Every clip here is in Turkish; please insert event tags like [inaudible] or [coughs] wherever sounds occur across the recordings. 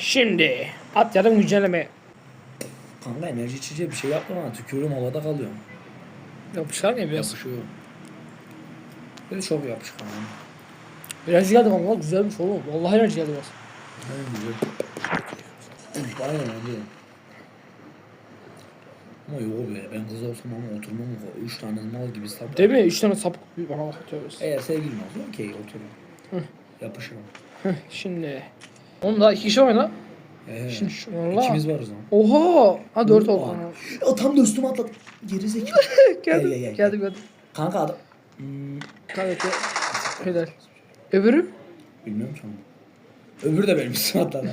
Şimdi atladım güncelleme. Kanka enerji içeceği bir şey yapma bana. Tükürüyorum havada kalıyorum. Yapışkan ya biraz. Yapışıyor. Böyle çok yapışkan. yani. Biraz geldi kanka güzelmiş oğlum. Vallahi enerji geldi biraz. En güzel. Aynen öyle. Ama yok be ben kız olsam ama oturmam o üç tane mal gibi saplar. Değil mi? Üç tane bir bana bak tövbe. Eğer sevgilim olsa okey otururum. Yapışırım. Şimdi. Oğlum daha iki kişi oyna. Ee, Şimdi şu valla. ikimiz varız ama. Oha. Ha dört oldu. Ya tam da üstüme atladı. Geri zekalı. [laughs] Geldim. Gel, gel, gel. Geldim geldim. Kanka adam. Hmm, ki. Helal. Öbürü? bilmiyorum şu an. Öbürü de benim üstüme atladı.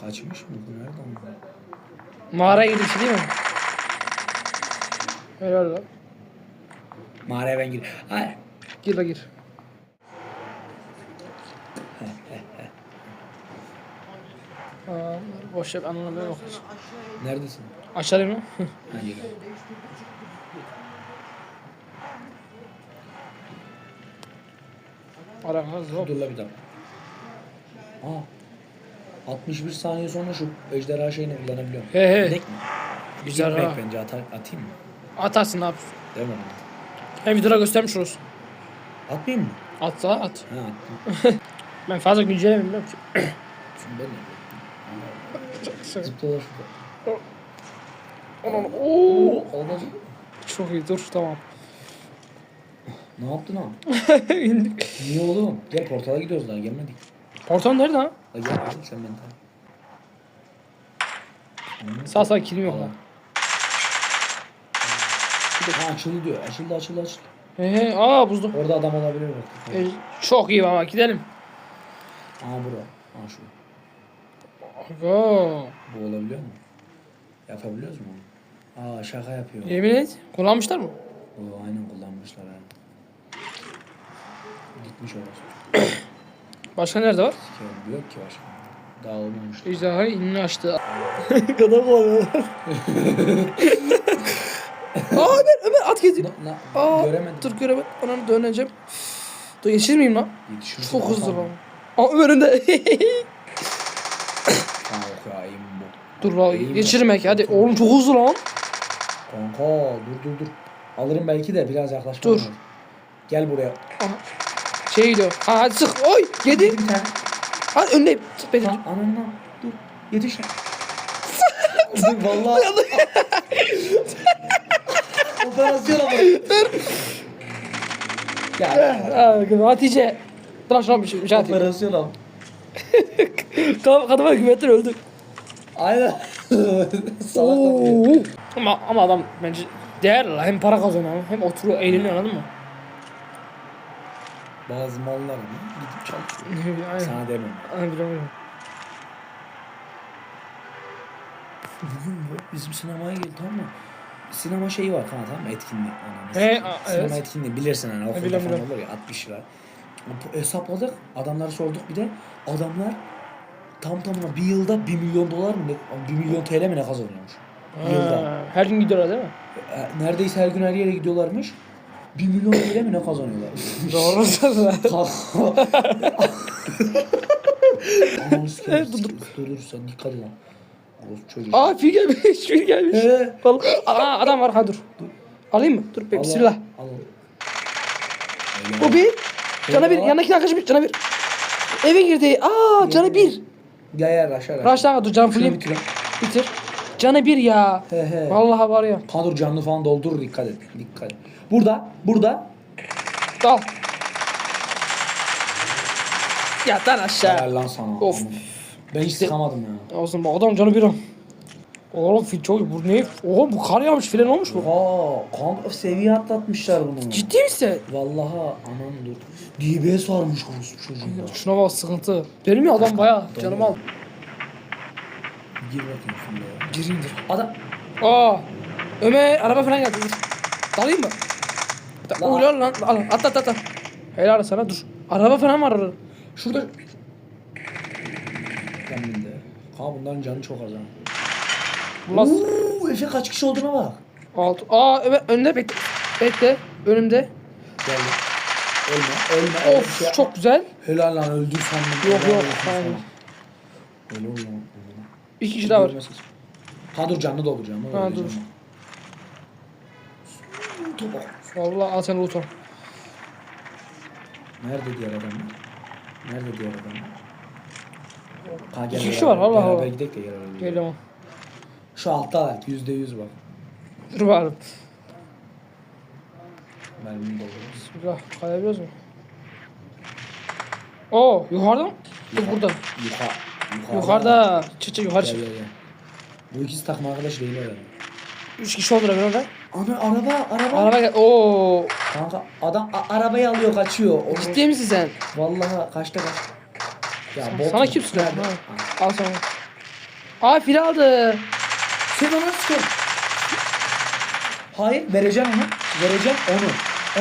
Kaçmış mı bu? Nereden? Mağaraya girmiş değil mi? Helal lan. Mağaraya ben gir. Hayır. Gir la gir. Aa, boş yap anlamaya bak. Neredesin? Açalım mı? Ha geliyorum. Aramaz hop. Dur la bir dakika. Aa. 61 saniye sonra şu ejderha şeyini kullanabiliyorum. He he. Gidek mi? Güzel ha. bence atar, atayım mı? Atarsın yapıyorsun? Değil mi? Hem videoda göstermiş olursun. Atmayayım mı? Atsa at. Ha attım. [laughs] Ben fazla güncelleme bilmiyorum ki. Şimdi ben de. Zıpla da şurada. Aman, Oo. Olmaz. Çok iyi dur tamam. Ne yaptın ha? [laughs] İndik. Niye oğlum? Gel portala gidiyoruz daha gelmedik. Portal nerede ha? Gel oğlum sen ben tamam. Sağ sağ kilim yok lan. Ha açıldı diyor. Açıldı açıldı açıldı. He he aa buzlu. Orada adam olabilir bak. E, çok iyi baba gidelim. Aa bura. Ha şu. Aga. Bu olabiliyor mu? Yapabiliyoruz mu? Aa şaka yapıyor. Yemin et. Kullanmışlar mı? O aynen kullanmışlar ha. Gitmiş orası. [coughs] Başka nerede var? Sikerim yok ki başka. Daha olmamış. Ejderha inini açtı. Kadar [laughs] kovalıyorlar. [laughs] Aa Ömer Ömer at gezi. Aa göremedim. dur göremedim. Ananı döneceğim. Dur yetişir miyim lan? Yetişirsin Çok hızlı lan. Aa Ömer önde. [laughs] İyi bu. dur mi? geçirmek hadi. Oğlum çok hızlı lan. Kanka dur dur dur. Alırım belki de biraz yaklaşmam Dur. lazım. Gel buraya. Aha. Şey gidiyor. Aa hadi sık. Oy yedi. Hadi önündeyim. Sık beni. Lan ananla. Dur. Yetiş. [laughs] dur vallahi. [laughs] Operasyon ama. Ya. Aa, Hatice. Dur şuna bir şey. Şey. Operasyon ama. [laughs] Kadın güvetten öldü. Aynen. [laughs] Salak Oo. Ama, ama adam bence değer la. Hem para kazanıyor hem oturuyor eğleniyor anladın mı? Bazı mallar mı? Gidip çalışıyor. Aynen. Sana demem. Aynen. Bugün bu bizim sinemaya geldi tamam mı? Sinema şeyi var falan tamam mı? He, sikeyim. a- Sinema evet. etkinliği bilirsin hani okulda falan olur ya 60 lira. Hesapladık. Adamlara sorduk bir de. Adamlar tam tamına bir yılda 1 milyon dolar mı ne? 1 milyon TL mi ne kazanıyormuş? Bir yılda. Her gün gidiyorlar değil mi? E, Neredeyse her gün her yere gidiyorlarmış. 1 milyon TL mi ne kazanıyorlar? [laughs] Doğru [laughs] [laughs] sikeyim. Dur, dur. Dur dur sen dikkat et lan. Orospu çocuk. Aa fil gelmiş, fil gelmiş. He. Aa adam var ha dur. Alayım mı? Dur be bismillah. al. Bu bir. Cana bir. Yanındaki arkadaşı bir. Cana bir. Eve girdi. Aa canı bir. Gel gel aşağı aşağı. Raştan dur canı Şunu fulleyim. bitir. Bitir. Canı bir ya. He he. Vallahi var ya. Kandur canlı falan doldur dikkat et. Dikkat et. Burada, burada. Al. Yat lan aşağı. Helal lan sana. Of. Ben hiç sıkamadım ya. Olsun bu adam canı bir an. Oğlum fil çok bu ne? Oğlum bu kar yağmış filan olmuş bu. Aa, kanka seviye atlatmışlar bunu. Ciddi misin? Vallahi anam dur. DBS varmış orospu çocuğunda. Şuna bak sıkıntı. Benim ya adam bayağı canımı al. Gir bakayım şuraya. ya. Gireyimdir. Adam. Aa. Ömer araba falan geldi. Dur. Dalayım mı? Da, Lan. Lan. Al at at at. at. Helal sana dur. Araba falan var orada. Şurada. Ben binde. Kanka bunların canı çok az ha. Ulan Uuu Efe kaç kişi olduğuna bak. alt. Aa Ömer önde bekle. Bekle. Önümde. Geldi. Ölme. Ölme. şey Of yapma. çok güzel. Helal lan öldür sandım. Yok, yok, hayır. Öyle oluyor. İki kişi daha var. Ha dur canlı doldur canlı Ha, dur. Topa. Vallahi al sen Luton. Nerede diğer adamlar? Nerede diğer adamlar? Ha, gel İki kişi beraber- var, Allah Beraber Allah. gidelim de gel beraber. Şu alttalar yüzde yüz bak. Dur bakalım. Mermini doldururuz. Bismillah. Kayabiliyoruz mu? Oo yukarıda mı? Dur burada. Yukarı. Yukarıda. Yukarıda. Çık çık yukarı Gel çık. gel gel. Bu ikisi takım arkadaş değil herhalde. Üç kişi olur ben orada. Ana araba araba. Araba gel. Oo. Kanka adam a- arabayı alıyor kaçıyor. Onu- Ciddi misin sen? Vallahi kaçta kaç. Ya Sana kim. Ha. Al sana. Aa fil aldı. Sen bana sıkıyorsun. Hayır vereceğim onu. Vereceğim onu.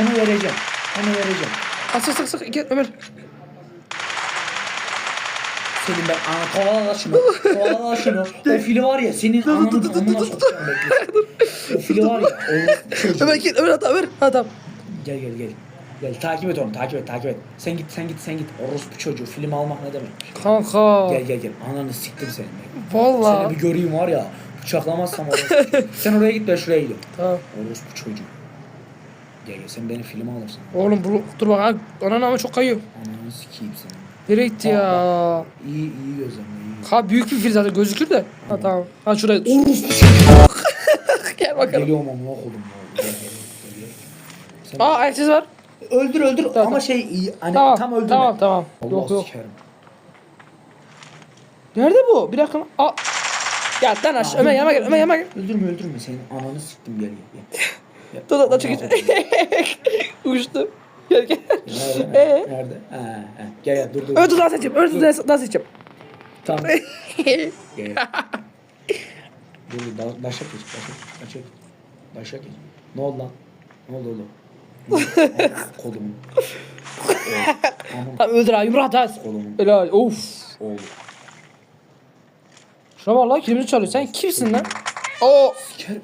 Onu vereceğim. Onu vereceğim. Al sık sık sık. İki, Ömer. Senin ben ana kovala şunu. Kovala şunu. O fili var ya senin ananın amına sokacağım bekle. [laughs] O fili var ya. Çocuğu. [laughs] Ömer git. Ömer at Ömer. Ha tamam. Gel gel gel. Gel takip et onu takip et takip et. Sen git sen git sen git. Orospu çocuğu film almak ne demek? Kanka. Gel gel gel. Ananı siktim senin. Seni Valla. bir göreyim var ya. Bıçaklamazsam orospu. [laughs] sen oraya git ben şuraya gidiyorum. Tamam. Orospu çocuğu. Gel gel sen benim film alırsın. Oğlum bu, dur bak ha. Ananın ama çok kayıyor. Ananı sikeyim seni. Nereye gitti ya? İyi iyi gözlemle. Ha büyük bir fil zaten gözükür de. Ha tamam. Ha şuraya. [laughs] Gel bakalım. Geliyorum ama okudum. Sen Aa ayak sesi var. öldür öldür ama tamam. şey iyi. Hani Tamam. tam öldürme. Tamam tamam. Allah Yok yok. sikerim. Nerede bu? Bir dakika. Aa. Ya lan aşağı. Ömer yanıma gel. Ömer yanıma gel. Öldürme öldürme senin ananı siktim gel gel. gel. Gel. Dur dur dur çekil. Allah. [laughs] Uçtu. Gel gel. Nerede? Ee? Nerede? Ha, ha. Gel gel dur dur. Dur dans edeceğim. Dur dans dans edeceğim. Tamam. [laughs] Gel. Dur dur da- daşa geç. Daşa geç. Daşa geç. Daşa geç. Ne oldu lan? Ne oldu oğlum? [laughs] Aman Tamam öldür ha. Yumruğa dans. kolumun. Helal. Of. Oğlum. Şuna bak lan kilimizi çalıyor. Sen kimsin lan? Oo. Sikerim.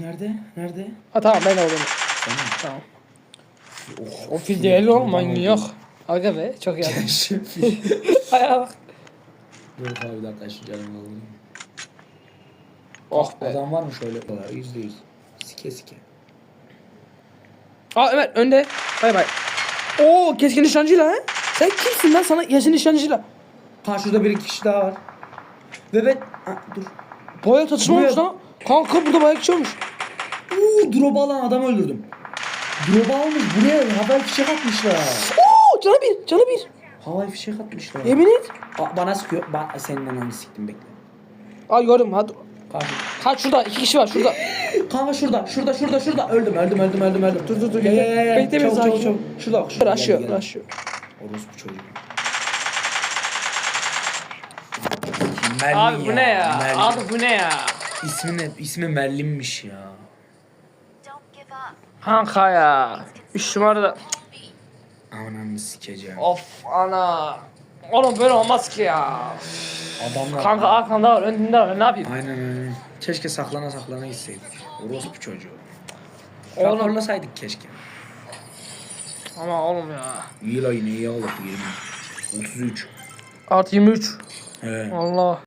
Nerede? Nerede? Ha tamam ben oldum. Tamam. Tamam. Oh, O fil değil oğlum manyak. Aga be çok iyi. adam. [laughs] Ayağa bak. Dur abi bir dakika şu canımı alayım. Oh be. Adam var mı şöyle? Yüzde yüz. Sike sike. Aa Ömer önde. Bay bay. Oo keskin nişancıyla ha. Sen kimsin lan sana keskin nişancıyla? Şurada bir kişi daha var. Ve ben... Ha, dur. Bayağı Buraya- olmuş lan. Kanka burada bayağı kişi olmuş. Uuu drop alan adam öldürdüm. Drop almış buraya havai fişek atmışlar. Oo canı bir canı bir. Havai fişek atmışlar. Yemin et. Aa, bana sıkıyor. Ben senin ananı siktim bekle. Aa gördüm hadi. Kanka. Ha şurada iki kişi var şurada. [laughs] Kanka şurada, şurada, şurada, şurada. Öldüm, öldüm, öldüm, öldüm, öldüm. Dur, dur, dur, Gel, gel, gel. Bekle, çabuk, sakin. Şurada, bak, şurada. Raşıyor Gel, gel. raşıyor. Çocuğu. Abi bu ne ya? Abi bu ne ya? İsmi ne? İsmi Merlin'miş ya. Kanka ya. Üç numarada. Ananı sikeceğim. Of ana. Oğlum böyle olmaz ki ya. Adamlar. Kanka arkanda var önünde var ne yapayım? Aynen öyle. Keşke saklana saklana gitseydik. Orospu çocuğu. Oğlum. Raporlasaydık keşke. Ama oğlum ya. İyi la yine iyi aldık 20. 33. Artı 23. He. Allah.